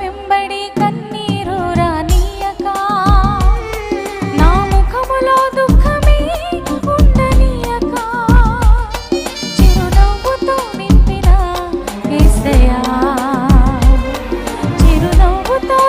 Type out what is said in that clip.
వెంబడి కన్నీరు రానియక. నా ముఖములో దుఃఖమే ఉండనియక. చిరునవ్వుతో నింపిన ఏసయా చిరునవ్వుతో